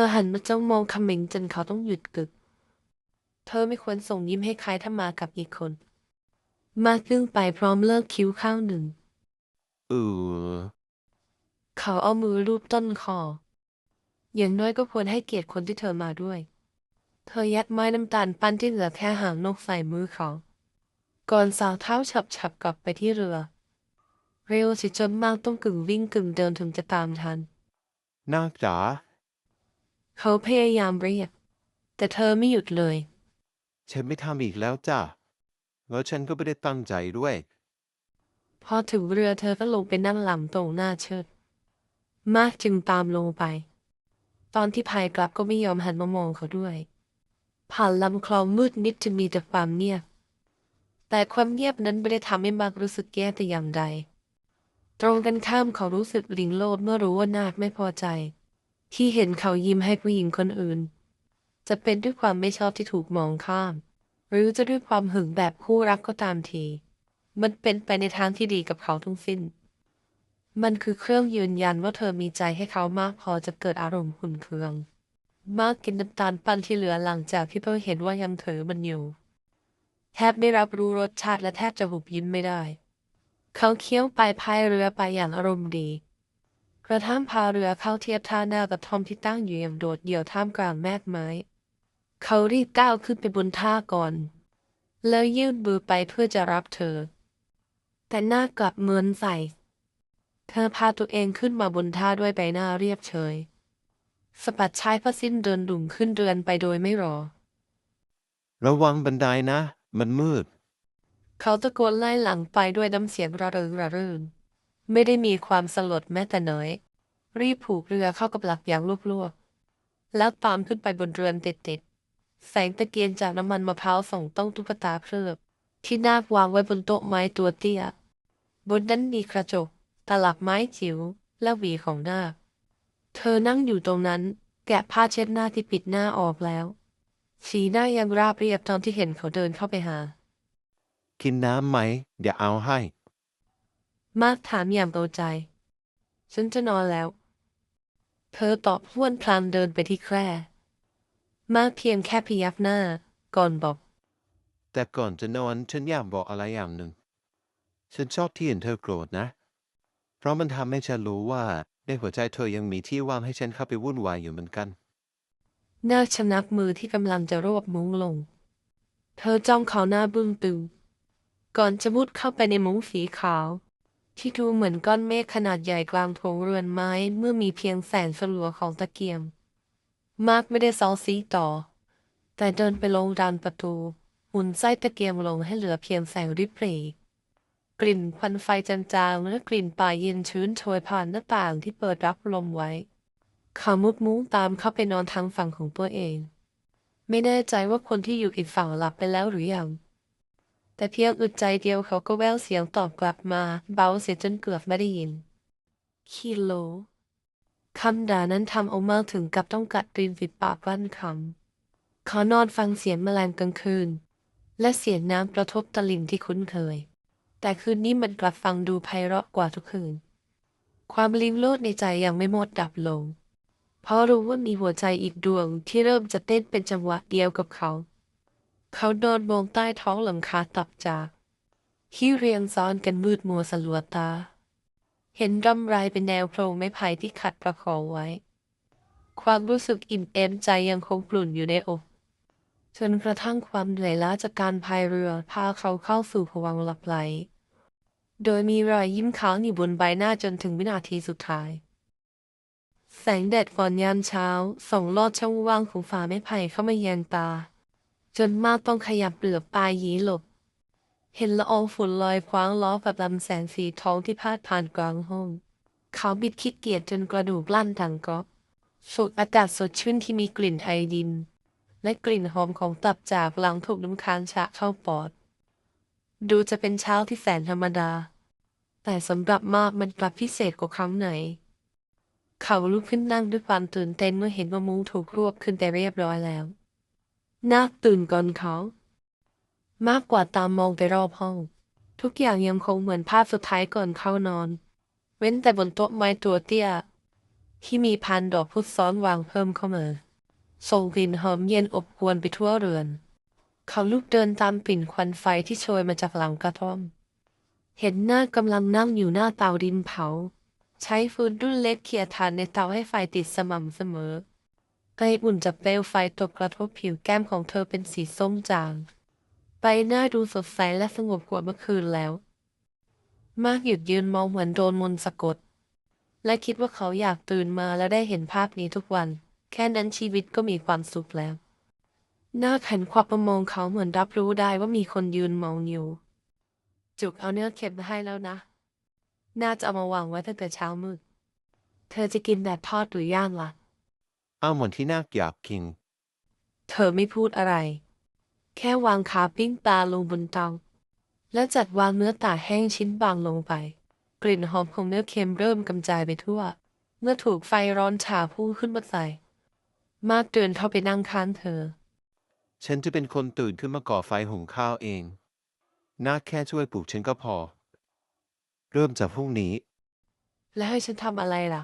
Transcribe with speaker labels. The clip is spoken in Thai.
Speaker 1: อหันมาจ้องมองเขมิงจนเขาต้องหยุดกึก เธอไม่ควรส่งยิ้มให้ใครถ้ามากับอีกคน มากลึ่งไปพร้อมเลิกคิ้วข้างหนึ่ง
Speaker 2: เออ
Speaker 1: เขาเอามือลูบต้นคอ อย่างน้อยก็ควรให้เกียรติคนที่เธอมาด้วย เธอยัดไม้น้ำตาลปั้นที่เหลือแค่หางนกใส่มือเขา ก่อนสาวเท้าฉับๆกลับไปที่เรือ เร็วสิจนมากต้องกึ่งวิ่งกึ่งเดินถึงจะตามทัน
Speaker 2: นาคจ๋า
Speaker 1: เขาพยายามเรียก แต่เธอไม่หยุดเลย
Speaker 2: ฉันไม่ทำอีกแล้วจ้ะ แล้วฉันก็ไม่ได้ตั้งใจด้วย
Speaker 1: พอถึงเรือเธอก็ลงไปนั่งหลังตรงหน้าเชิด มากจึงตามลงไป ตอนที่พายกลับก็ไม่ยอมหันมามองเขาด้วย ผ่านลำคลองมืดนิดจะมีแต่ความเงียบ แต่ความเงียบนั้นไม่ได้ทำให้มากรู้สึกแย่แต่อย่างใด ตรงกันข้ามเขารู้สึกลิงโลดเมื่อรู้ว่านาคไม่พอใจ ที่เห็นเขายิ้มให้ผู้หญิงคนอื่น จะเป็นด้วยความไม่ชอบที่ถูกมองข้าม หรือจะด้วยความหึงแบบคู่รักก็ตามที มันเป็นไปในทางที่ดีกับเขาทั้งสิ้น มันคือเครื่องยืนยันว่าเธอมีใจให้เขามากพอจะเกิดอารมณ์ขุนเคือง มากกินน้ำตาลปั้นที่เหลือหลังจากที่เพิ่งเห็นว่ายังเถอมันอยู่ แทบไม่รับรู้รสชาติและแทบจะหุบยิ้มไม่ได้ เขาเคี้ยวไปพายเรือไปอย่างอารมณ์ดี กระทั่งพาเรือเข้าเทียบท่าหน้ากับทอมที่ตั้งอยู่อย่างโดดเดี่ยวท่ามกลางแมกไม้ เขารีบก้าวขึ้นไปบนท่าก่อน แล้วยื่นมือไปเพื่อจะรับเธอ แต่หน้ากลับเมินใส่ เธอพาตัวเองขึ้นมาบนท่าด้วยใบหน้าเรียบเฉยสะบัดชายผ้าสิ้นเดินดุ่มขึ้นเรือนไปโดยไม่รอ
Speaker 2: ระวังบันไดนะ มันมืด
Speaker 1: เขาตะโกนไล่หลังไปด้วยน้ำเสียงระเริงระรื่น ไม่ได้มีความสลดแม้แต่น้อย รีบผูกเรือเข้ากับหลักอย่างลวกๆแล้วตามขึ้นไปบนเรือนติดๆแสงตะเกียงจากน้ำมันมะพร้าวส่องต้องตุ๊กตาเคลือบที่นาควางไว้บนโต๊ะไม้ตัวเตี้ย บนนั้นมีกระจก ตลับไม้จิ๋วและหวีของนาคเธอนั่งอยู่ตรงนั้น แกะผ้าเช็ดหน้าที่ปิดหน้าออกแล้ว สีหน้ายังราบเรียบตอนที่เห็นเขาเดินเข้าไปหา
Speaker 2: กินน้ำไหม เดี๋ยวเอาให้
Speaker 1: มากถามอย่างเอาใจ ฉันจะนอนแล้ว เธอตอบพรวนพลางเดินไปที่แคร่ มากเพียงแค่พยักหน้า ก่อนบอก
Speaker 2: แต่ก่อนจะนอนฉันอยากบอกอะไรอย่างหนึ่ง ฉันชอบที่เห็นเธอโกรธนะ เพราะมันทำให้ฉันรู้ว่า ในหัวใจเธอยังมีที่ว่างให้ฉันเข้าไปวุ่นวายอยู่เหมือนกัน
Speaker 1: นาคชะนักมือที่กำลังจะรวบมุ้งลง เธอจ้องเขาหน้าบึ้งตึงก่อนจะมุดเข้าไปในมุ้งสีขาว ที่ดูเหมือนก้อนเมฆขนาดใหญ่กลางโถงเรือนไม้เมื่อมีเพียงแสงสลัวของตะเกียงมาร์กไม่ได้ซอซีต่อ แต่เดินไปลงดานประตูหมุนไส้ตะเกียงลงให้เหลือเพียงแสงริบหรี่กลิ่นควันไฟจางๆและกลิ่นป่าเย็นชื้นโชยผ่านหน้าต่างที่เปิดรับลมไว้ เขามุดมุ้งตามเข้าไปนอนทางฝั่งของตัวเอง ไม่แน่ใจว่าคนที่อยู่อีกฝั่งหลับไปแล้วหรือยัง แต่เพียงอึดใจเดียวเขาก็แววเสียงตอบกลับมา เบาเสียจนเกือบไม่ได้ยินคิโลคำด่านั้นทำเอาเมาถึงกับต้องกัดริมฝีปากลั่นคำเขานอนฟังเสียงแมลงกลางคืน และเสียงน้ำกระทบตะลิ่งที่คุ้นเคย แต่คืนนี้มันกลับฟังดูไพเราะกว่าทุกคืน ความลิงโลดในใจยังไม่หมดดับลง เพราะรู้ว่ามีหัวใจอีกดวงที่เริ่มจะเต้นเป็นจังหวะเดียวกับเขา เขานอนมองใต้ท้องหลังคาตับจากที่เรียงซ้อนกันมืดมัวสลัวตา เห็นร่ำไรเป็นแนวโพรงไม้ไผ่ที่ขัดประคองไว้ ความรู้สึกอิ่มเอมใจยังคงกลุ่นอยู่ในอกจนกระทั่งความเหนื่อยล้าจากการพายเรือพาเขาเข้าสู่ภวังหลับไหล โดยมีรอยยิ้มค้างอยู่บนใบหน้าจนถึงวินาทีสุดท้าย แสงแดดก่อนยามเช้าส่องลอดช่องว่างของฝาไม้ไผ่เข้ามาแยงตา จนมากต้องขยับเปลือกปลายหยีหลบ เห็นละอองฝุ่นลอยคว้างล้อกับลำแสงสีทองที่พาดผ่านกลางห้อง เขาบิดขี้เกียจจนกระดูกลั่นดังก๊อกสูดอากาศสดชื่นที่มีกลิ่นไอดิน และกลิ่นหอมของตับจากหลังถูกน้ำค้างชะเข้าปอด ดูจะเป็นเช้าที่แสนธรรมดา แต่สำหรับมากมันกลับพิเศษกว่าครั้งไหน เขาลุกขึ้นนั่งด้วยความตื่นเต้นเมื่อเห็นว่ามุ้งถูกรวบขึ้นแต่เรียบร้อยแล้ว นาตื่นก่อนเขา มากกว่าตามมองไปรอบห้อง ทุกอย่างยังคงเหมือนภาพสุดท้ายก่อนเข้านอน เว้นแต่บนโต๊ะไม้ตัวเตี้ย ที่มีพันดอกพุธซ้อนวางเพิ่มเข้ามาส่งกลิ่นหอมเย็นอบอวนไปทั่วเรือน เขาลุกเดินตามปิ่นควันไฟที่โชยมาจากหลังกระท่อม เห็นหน้ากำลังนั่งอยู่หน้าเตาดินเผา ใช้ฟืนรุ่นเล็กเขี่ยถ่านในเตาให้ไฟติดสม่ำเสมอ ไออุ่นจากเปลวไฟตกกระทบผิวแก้มของเธอเป็นสีส้มจาง ใบหน้าดูสดใสและสงบกว่าเมื่อคืนแล้ว มากหยุดยืนมองเหมือนโดนมนต์สะกด และคิดว่าเขาอยากตื่นมาแล้วได้เห็นภาพนี้ทุกวัน แค่นั้นชีวิตก็มีความสุขแล้ว หน้าขันควับประมองเขาเหมือนรับรู้ได้ว่ามีคนยืนมองอยู่ จุกเอาเนื้อเค็มมาให้แล้วนะ น่าจะเอามาวางไว้ตั้งแต่เช้ามืด เธอจะกินแบบทอดหรือย่างล่ะ
Speaker 2: อาเหมือนที่นาคอยากกิน
Speaker 1: เธอไม่พูดอะไร แค่วางขาปิ้งปลาลงบนเตา แล้วจัดวางเนื้อตากแห้งชิ้นบางลงไป กลิ่นหอมของเนื้อเค็มเริ่มกำจายไปทั่ว เมื่อถูกไฟร้อนฉาพุ่งขึ้นมาใส่ มากเดินเข้าไปนั่งข้างเธอ
Speaker 2: ฉันจะเป็นคนตื่นขึ้นมาก่อไฟหุงข้าวเอง นาคแค่ช่วยปลูกฉันก็พอ เริ่มจากพรุ่งนี้
Speaker 1: แล้วให้ฉันทำอะไรล่ะ